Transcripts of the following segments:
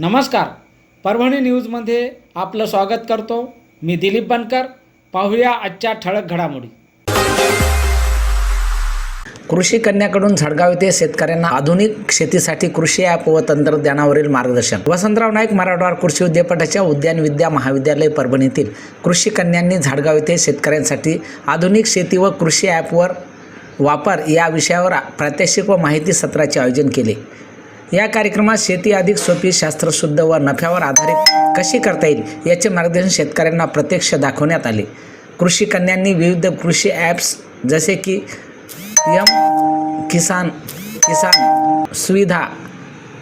नमस्कार. परभणी न्यूजमध्ये आपलं स्वागत करतो. मी दिलीप बनकर. पाहूया आजच्या ठळक घडामोडी. कृषी कन्याकडून झडगाव येथे शेतकऱ्यांना आधुनिक शेतीसाठी कृषी ॲप व तंत्रज्ञानावरील मार्गदर्शन. वसंतराव नाईक मराठवाड कृषी विद्यापीठाच्या उद्यान विद्या महाविद्यालय परभणीतील कृषी कन्यांनी झाडगाव येथे शेतकऱ्यांसाठी आधुनिक शेती व कृषी ॲपवर वापर या विषयावर प्रात्यक्षिक व माहिती सत्राचे आयोजन केले. या कार्यक्रमात शेती अधिक सोपी शास्त्रशुद्ध व नफ्यावर आधारित कशी करता येईल याचे मार्गदर्शन शेतकऱ्यांना प्रत्यक्ष दाखवण्यात आले. कृषी कन्यांनी विविध कृषी ॲप्स जसे की यम किसान किसान सुविधा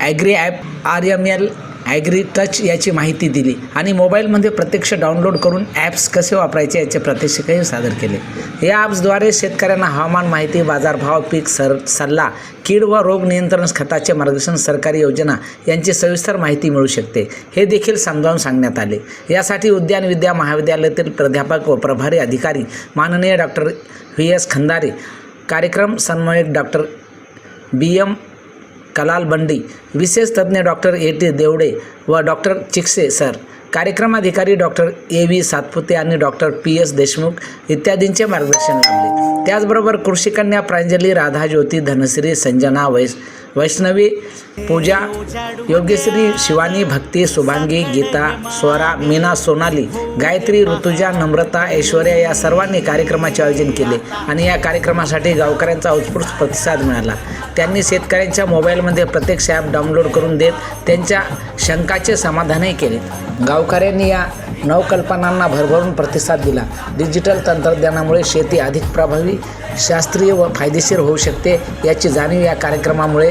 agri app R M L agri touch याची माहिती दिली आणि मोबाईलमध्ये प्रत्यक्ष डाउनलोड करून ॲप्स कसे वापरायचे याचे प्रात्यक्षिकही सादर केले. या ॲप्सद्वारे शेतकऱ्यांना हवामान माहिती बाजारभाव पीक सर सल्ला कीड व रोग नियंत्रण खताचे मार्गदर्शन सरकारी योजना यांची सविस्तर माहिती मिळू शकते. हे देखील समजावून सांगण्यात आले. यासाठी उद्यान विद्या महाविद्यालयातील प्राध्यापक व प्रभारी अधिकारी माननीय डॉक्टर व्ही एस खंदारे कार्यक्रम समन्वयक doctor B M Kalal Bandi विशेष तज्ज्ञ डॉक्टर ए टी देवडे व डॉक्टर चिक्से सर कार्यक्रमाधिकारी डॉक्टर ए व्ही सातपुते आणि डॉक्टर पी एस देशमुख इत्यादींचे मार्गदर्शन लाभले. त्याचबरोबर कृषिकन्या प्रांजली राधा ज्योती धनश्री संजना वैस वैष्णवी पूजा योग्यश्री शिवानी भक्ती शुभांगी गीता स्वरा मीना सोनाली गायत्री ऋतुजा नम्रता ऐश्वर्या या सर्वांनी कार्यक्रमाचे आयोजन केले आणि या कार्यक्रमासाठी गावकऱ्यांचा उत्स्फूर्त प्रतिसाद मिळाला. त्यांनी शेतकऱ्यांच्या मोबाईलमध्ये प्रत्यक्ष ॲप डाउनलोड करून देत त्यांच्या शंकाचे समाधानही केले. गावकऱ्यांनी या नवकल्पनांना भरभरून प्रतिसाद दिला. डिजिटल तंत्रज्ञानामुळे शेती अधिक प्रभावी शास्त्रीय व फायदेशीर होऊ शकते याची जाणीव या कार्यक्रमामुळे